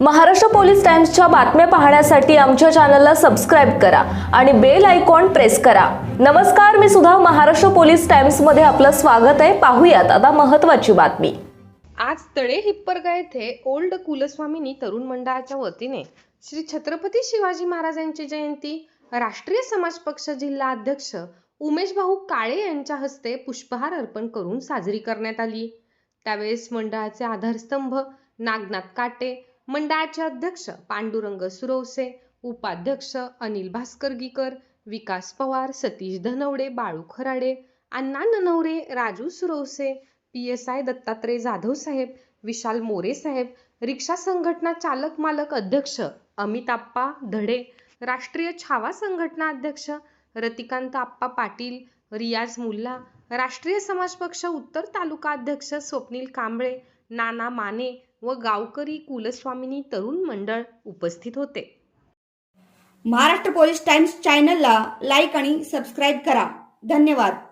Maharashtra police टाइम्सच्या बातम्या पाहण्यासाठी आमच्या चॅनलला सबस्क्राईब करा आणि बेल आयकॉन प्रेस करा. नमस्कार मी सुद्धा महाराष्ट्र पोलीस टाइम्समध्ये आपलं स्वागत आहे. पाहूयात आता महत्वाची बातमी. आज तळे हिप्परगा येथे ओल्ड कुलस्वामिनी तरुण मंडळाच्या वतीने श्री छत्रपती शिवाजी महाराजांची जयंती राष्ट्रीय समाज पक्ष जिल्हा अध्यक्ष उमेश भाऊ काळे यांच्या हस्ते पुष्पहार अर्पण करून साजरी करण्यात आली. त्यावेळेस मंडळाचे आधारस्तंभ नागनाथ काटे मंडळाचे अध्यक्ष पांडुरंग सुरवसे उपाध्यक्ष Anil Bhaskargikar Vikas Pawar Satish Dhanawade Balu Kharade Anna Nanaware Raju Suravase P S I Dattatray Jadhav saheb Vishal More saheb रिक्षा संघटना चालक मालक अध्यक्ष अमित आप्पा धडे राष्ट्रीय छावा संघटना अध्यक्ष रतिकांत आप्पा पाटील रियाज मुल्ला राष्ट्रीय समाज पक्ष उत्तर तालुका अध्यक्ष स्वप्नील कांबळे नाना माने व गावकरी कुलस्वामिनी तरुण मंडळ उपस्थित होते. महाराष्ट्र पोलीस टाइम्स चॅनलला लाईक आणि सबस्क्राईब करा. धन्यवाद.